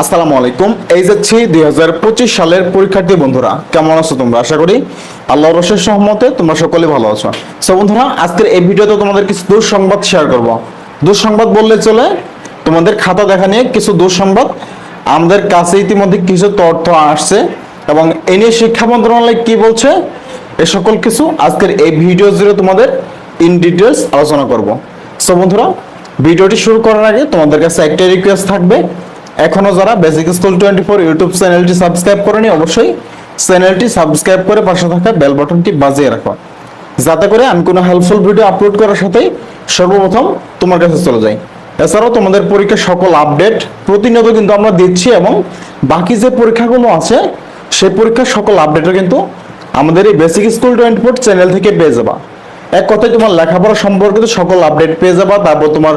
আসসালামু আলাইকুম। এই যাচ্ছি দুই হাজার পঁচিশ সালের পরীক্ষার্থী বন্ধুরা, কেমন আছো তোমরা? আশা করি আল্লাহর রসের সহমতে তোমরা সকলে ভালো আছো। সো বন্ধুরা, আজকের এই ভিডিওতে তোমাদের কিছু দুঃসংবাদ শেয়ার করব। দুঃসংবাদ বললে চলে, তোমাদের খাতা দেখা নিয়ে কিছু দুঃসংবাদ। আমাদের কাছে ইতিমধ্যে কিছু তথ্য আসছে এবং এ নিয়ে শিক্ষা মন্ত্রণালয় কি বলছে, এ সকল কিছু আজকের এই ভিডিও জুড়ে তোমাদের ইন ডিটেলস আলোচনা করব। সো বন্ধুরা, ভিডিওটি শুরু করার আগে তোমাদের কাছে একটাই রিকোয়েস্ট থাকবে এখনও যারা basic school twenty four YouTube চ্যানেলটি সাবস্ক্রাইব করেনি, অবশ্যই চ্যানেলটি সাবস্ক্রাইব করে পাশে থাকা বেল বাটনটি বাজিয়ে রাখো। যাতে করে আমি কোনো হেল্পফুল ভিডিও আপলোড করার সাথেই সর্বপ্রথম তোমার কাছে চলে যাই। এছাড়াও তোমাদের পরীক্ষার সকল আপডেট প্রতিনিয়ত কিন্তু আমরা দিচ্ছি এবং বাকি যে পরীক্ষাগুলো আছে, সেই পরীক্ষার সকল আপডেটও কিন্তু আমাদের এই basic school twenty four channel থেকে পেয়ে যাবা। এক কথায় তোমার লেখাপড়া সম্পর্কিত সকল আপডেট পেয়ে যাবা, তারপর তোমার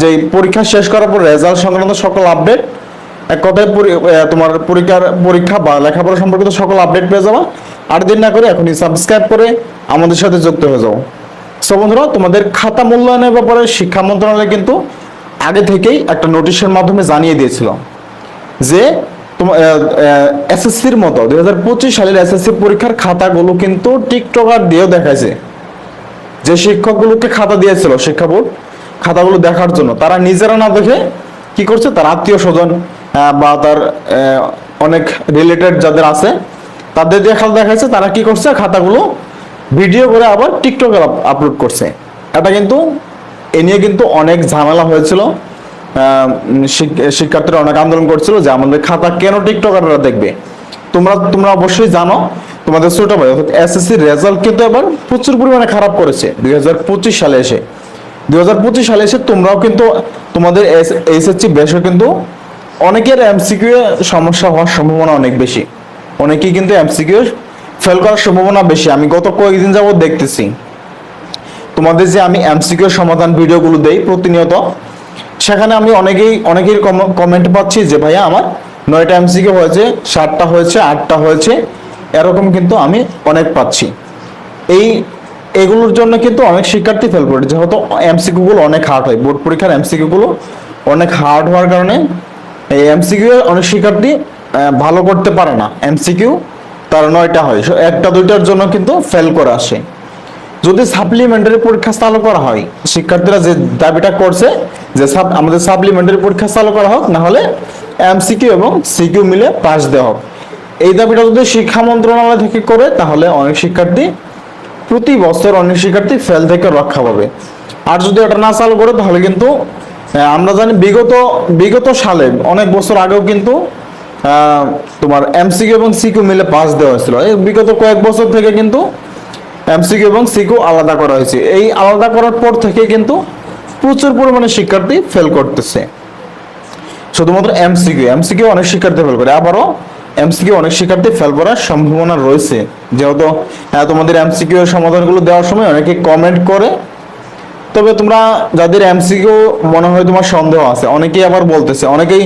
যে পরীক্ষা শেষ করার পর রেজাল্ট সংক্রান্ত সকল আপডেট এক কথায় তোমার পরীক্ষার, পরীক্ষা বা লেখাপড়া সম্পর্কিত সকল আপডেট পেয়ে যাবা। আর দিন না করে এখনই সাবস্ক্রাইব করে আমাদের সাথে যুক্ত হয়ে যাও। সো বন্ধুরা, তোমাদের খাতা মূল্যায়নের ব্যাপারে শিক্ষা মন্ত্রণালয় কিন্তু আগে থেকেই একটা নোটিশের মাধ্যমে জানিয়ে দিয়েছিল যে এসএসসির মতো দুই হাজার পঁচিশ সালের এসএসসি পরীক্ষার খাতাগুলো কিন্তু টিকটকার দিয়েও দেখাইছে। যে শিক্ষকগুলোকে খাতা দিয়েছিল শিক্ষা বোর্ড খাতাগুলো দেখার জন্য। তারা নিজেরা না দেখে কি করছে? তার আত্মীয় স্বজন বা তার অনেক রিলেটেড যাদের আছে, তাদের দিয়ে খাতা দেখাইছে, তারা কি করছে? খাতাগুলো ভিডিও করে আবার টিকটকে আপলোড করছে। এটা কিন্তু, এ নিয়ে কিন্তু অনেক ঝামেলা হয়েছিল। শিক্ষার্থীরা অনেক আন্দোলন করছিল যে আমাদের খাতা কেন টিকটকাররা দেখবে? তোমরা তোমরা অবশ্যই জানো, তোমাদের ছোট ভাই, অর্থাৎ এসএসসি রেজাল্ট কিন্তু এবার প্রচুর পরিমাণে খারাপ করেছে। দুই হাজার পঁচিশ সালে এসে। দু হাজার পঁচিশ সালে এসে তোমরাও কিন্তু তোমাদের এইচএসসি বেশও কিন্তু অনেকের এমসিকিউ সমস্যা হওয়ার সম্ভাবনা অনেক বেশি। অনেকেই কিন্তু এমসিকিউ ফেল করার সম্ভাবনা বেশি। আমি গত কয়েকদিন যাবত দেখতেছি। তোমাদের যে আমি এমসিকিউ সমাধান ভিডিওগুলো দেই প্রতিনিয়ত, সেখানে আমি অনেকেই অনেকেই কমেন্ট পাচ্ছি যে, ভাইয়া, আমার নয়টা এমসিকিউ হয়েছে, সাতটা হয়েছে, আটটা হয়েছে। এরকম কিন্তু আমি অনেক পাচ্ছি। এই এগুলোর জন্য কিন্তু অনেক শিক্ষার্থী ফেল করে যেহেতু এমসিকিউ গুলো অনেক হার্ড হয়। বোর্ড পরীক্ষার এমসিকিউ গুলো অনেক হার্ড হওয়ার কারণে এই এমসিকিউ অনেক শিক্ষার্থী ভালো করতে পারে না। এমসিকিউ তার নয়টা হয়। একটা দুইটার জন্য কিন্তু ফেল করে আসে। যদি সাপ্লিমেন্টারি পরীক্ষা চালু করা হয়, শিক্ষার্থীরা যে দাবিটা করছে যে আমাদের সাপ্লিমেন্টারি পরীক্ষা চালু করা হোক, না হলে এমসিকিউ এবং সিকিউ মিলে পাস দেওয়া হোক। এই দাবিটা যদি শিক্ষা মন্ত্রণালয় থেকে করে, তাহলে অনেক শিক্ষার্থী প্রতি বছর অনেক শিক্ষার্থী ফেল থেকে রক্ষা পাবে। আর যদি এটা না চালু করে, তাহলে কিন্তু আমরা জানি বিগত বিগত সালে, অনেক বছর আগেও কিন্তু তোমার এমসিকিউ এবং সিকিউ মিলে পাস দেওয়া হয়েছিল। এই বিগত কয়েক বছর থেকে কিন্তু এমসিকিউ এবং সিকিউ আলাদা করা হয়েছে। এই আলাদা করার পর থেকে কিন্তু প্রচুর পরিমাণে শিক্ষার্থী ফেল করতেছে। শুধুমাত্র এমসিকিউ এমসিকিউ অনেক শিক্ষার্থী ফেল করে। আবারও এমসিকিউ অনেক শিক্ষার্থী ফেল করার সম্ভাবনা রয়েছে। যেহেতু তোমাদের এমসিকিউ সমাধানগুলো দেওয়ার সময় অনেকে কমেন্ট করে। তবে তোমরা যাদের এমসিকিউ মনে হয় তোমার সন্দেহ আছে, অনেকেই আবার বলতেছে। অনেকেই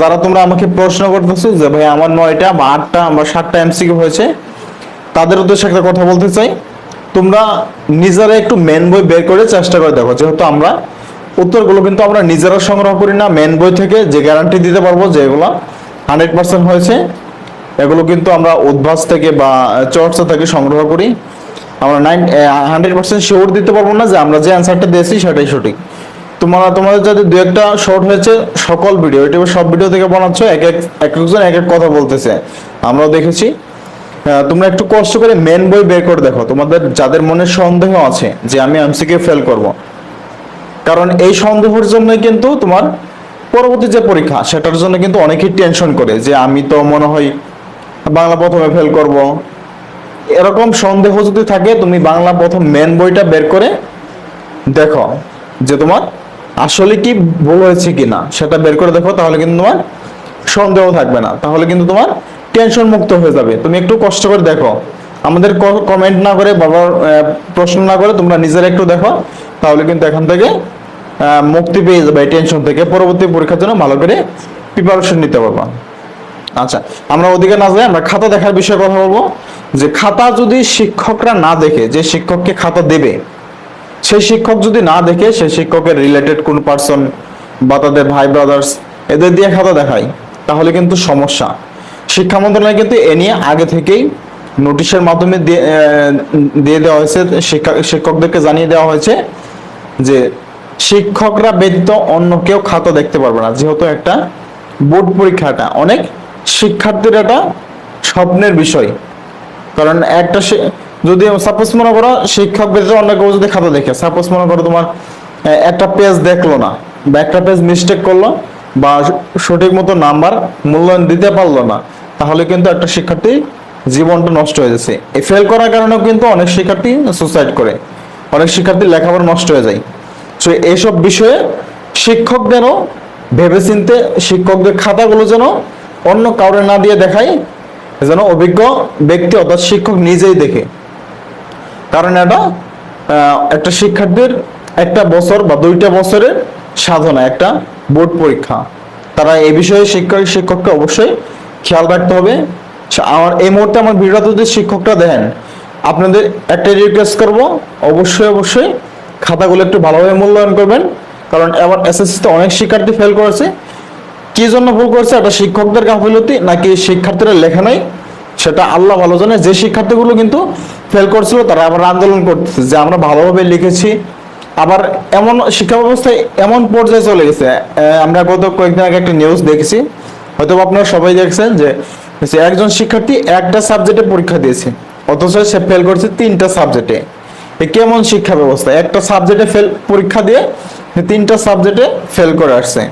যারা তোমরা আমাকে প্রশ্ন করতেছো যে, ভাই, আমার নয়টা বা আটটা বা সাতটা এমসিকিউ হয়েছে, তাদের উদ্দেশ্যে একটা কথা বলতে চাই। তোমরা নিজেরা একটু মেন বই বের করে চেষ্টা করে দেখো। যেহেতু আমরা, উত্তরগুলো কিন্তু আমরা নিজেরা সংগ্রহ করি না। মেন বই থেকে যে গ্যারান্টি দিতে পারব যে এগুলো হান্ড্রেড পার্সেন্ট হয়েছে। এগুলো কিন্তু আমরা উদ্ভাস থেকে বা চর্চা থেকে সংগ্রহ করি। আমরা নাইন হান্ড্রেড পার্সেন্ট শিওর দিতে পারব না যে আমরা যে অ্যান্সারটা দিয়েছি সেটাই সঠিক। তোমরা, তোমাদের যদি দু একটা শর্ট হয়েছে, সকল ভিডিও ইউটিউবে সব ভিডিও থেকে বানাচ্ছ, এক এক এক একজন এক এক কথা বলতেছে। আমরাও দেখেছি। তোমরা একটু কষ্ট করে মেন বই বের করে দেখো। তোমাদের, যাদের মনে সন্দেহ আছে যে আমি এমসিকে ফেল করব। কারণ এই সন্দেহের জন্যই কিন্তু তোমার পরবর্তী যে পরীক্ষা, সেটার জন্য কিন্তু অনেকেই টেনশন করে যে আমি তো মনে হয় বাংলা প্রথমে ফেল করব। এরকম সন্দেহ যদি থাকে, তুমি বাংলা প্রথম মেন বইটা বের করে দেখো যে তোমার আসলে কি ভুল হয়েছে কিনা। সেটা বের করে দেখো, তাহলে কিন্তু তোমার সন্দেহ থাকবে না। তাহলে কিন্তু তোমার টেনশন মুক্ত হয়ে যাবে। তুমি একটু কষ্ট করে দেখো। আমাদের কমেন্ট না করে, বাবার প্রশ্ন না করে তোমরা নিজেরা একটু দেখো। তাহলে কিন্তু এখান থেকে মুক্তি পেয়ে যাবে টেনশন থেকে। পরবর্তী পরীক্ষার জন্য ভালো করে প্রিপারেশন নিতে পারবা। আচ্ছা আমরা ওদিকে না যাই, আমরা খাতা দেখার বিষয়ে কথা বলব। যে খাতা যদি শিক্ষকরা না দেখে, যে শিক্ষককে খাতা দেবে, সেই শিক্ষক যদি না দেখে, সেই শিক্ষকের রিলেটেড কোন পার্সন বা তাদের ভাই ব্রাদার্স এদের দিয়ে খাতা দেখায়, তাহলে কিন্তু সমস্যা। শিক্ষা মন্ত্রণালয় কিন্তু এ নিয়ে আগে থেকেই নোটিশের মাধ্যমে দিয়ে দেওয়া হয়েছে, শিক্ষা, শিক্ষকদেরকে জানিয়ে দেওয়া হয়েছে যে শিক্ষকরা ব্যতীত অন্য কেউ খাতা দেখতে পারবে না, যেহেতু একটা বোর্ড পরীক্ষাটা অনেক শিক্ষার্থীর একটা স্বপ্নের বিষয়। কারণ একটা যদি সাপোজ মনে করো শিক্ষক ব্যতীত অন্য কেউ যদি খাতা দেখে সাপোজ মনে করো তোমার একটা পেজ দেখল না বা একটা পেজ মিস্টেক করল বা সঠিক মতো নাম্বার মূল্যায়ন দিতে পারল না, তাহলে কিন্তু একটা শিক্ষার্থী জীবনটা নষ্ট হয়ে যাচ্ছে। এই ফেল করার কারণেও কিন্তু অনেক শিক্ষার্থী সুসাইড করে। অনেক শিক্ষার্থী লেখাপড়া নষ্ট হয়ে যায়। তো এইসব বিষয়ে শিক্ষকদেরও ভেবেচিন্তে শিক্ষকদের খাতাগুলো যেন অন্য কাউরে না দিয়ে দেখায় যেন অভিজ্ঞ ব্যক্তি অর্থাৎ শিক্ষক নিজেই দেখে। কারণ এটা একটা শিক্ষার্থীর একটা বছর বা দুইটা বছরের সাধনা, একটা বোর্ড পরীক্ষা। তারা এই বিষয়ে শিক্ষক শিক্ষককে অবশ্যই খেয়াল রাখতে হবে। আমার, এই মুহূর্তে আমার ভিডিওটা যদি শিক্ষকটা দেন আপনাদের একটা রিকোয়েস্ট করব, অবশ্যই অবশ্যই খাতাগুলো একটু ভালোভাবে মূল্যায়ন করবেন। কারণ এবার এসএসসিতে অনেক শিক্ষার্থী ফেল করেছে। কি জন্য ভুল করছে? এটা শিক্ষকদের গাফিলতি নাকি শিক্ষার্থীরা লেখা নাই? সেটা আল্লাহ ভালো জানে। যে শিক্ষার্থীগুলো কিন্তু ফেল করছিল, তারা আবার আন্দোলন করতেছে। যে আমরা ভালোভাবে লিখেছি। আবার এমন শিক্ষা ব্যবস্থায় এমন পর্যায়ে চলে গেছে। আমরা গত কয়েকদিন আগে একটা নিউজ দেখেছি। হয়তো আপনারা সবাই দেখছেন যে একজন শিক্ষার্থী একটা সাবজেক্টে পরীক্ষা দিয়েছে, অথচ সে ফেল করছে তিনটা সাবজেক্টে কেমন শিক্ষা ব্যবস্থা একটা সাবজেক্টে ফেল পরীক্ষা দিয়ে তিনটা সাবজেক্টে ফেল করে আসছে।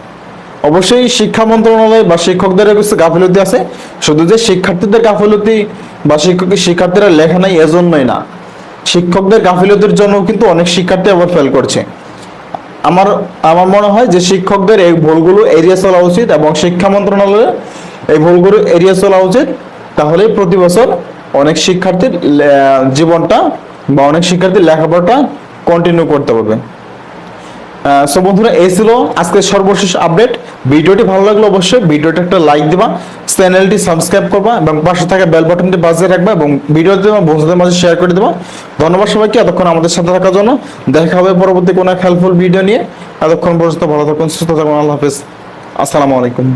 অবশ্যই শিক্ষা মন্ত্রণালয় বা শিক্ষকদের কিছু গাফিলতি আছে। শুধু যে শিক্ষার্থীদের গাফিলতি বা শিক্ষক শিক্ষার্থীরা লেখা নাই, এজন্যই না। শিক্ষকদের গাফিলতির জন্য কিন্তু অনেক শিক্ষার্থী আবার ফেল করছে। আমার আমার মনে হয় যে শিক্ষকদের এই ভুলগুলো এড়িয়ে চলা উচিত এবং শিক্ষা মন্ত্রণালয়ে এই ভুলগুলো এড়িয়ে চলা উচিত। তাহলেই প্রতি বছর অনেক শিক্ষার্থীর জীবনটা বা অনেক শিক্ষার্থীর লেখাপড়াটা কন্টিনিউ করতে পারবে। সো বন্ধুরা, এই ছিল আজকের সর্বশেষ আপডেট ভিডিওটি ভালো লাগলে অবশ্যই ভিডিওটা একটা লাইক দিবা চ্যানেলটি সাবস্ক্রাইব করবা এবং পাশে থাকা বেল বাটনটি বাজিয়ে রাখবা এবং ভিডিওটি তোমার বন্ধুদের মাঝে শেয়ার করে দেবা। ধন্যবাদ সবাইকে, এতক্ষণ আমাদের সাথে থাকার জন্য। দেখা হবে পরবর্তী কোনো হেল্পফুল ভিডিও নিয়ে। এতক্ষণ পর্যন্ত ভালো থাকুন, সুস্থ থাকুন, আল্লাহ হাফেজ। আসসালামু আলাইকুম।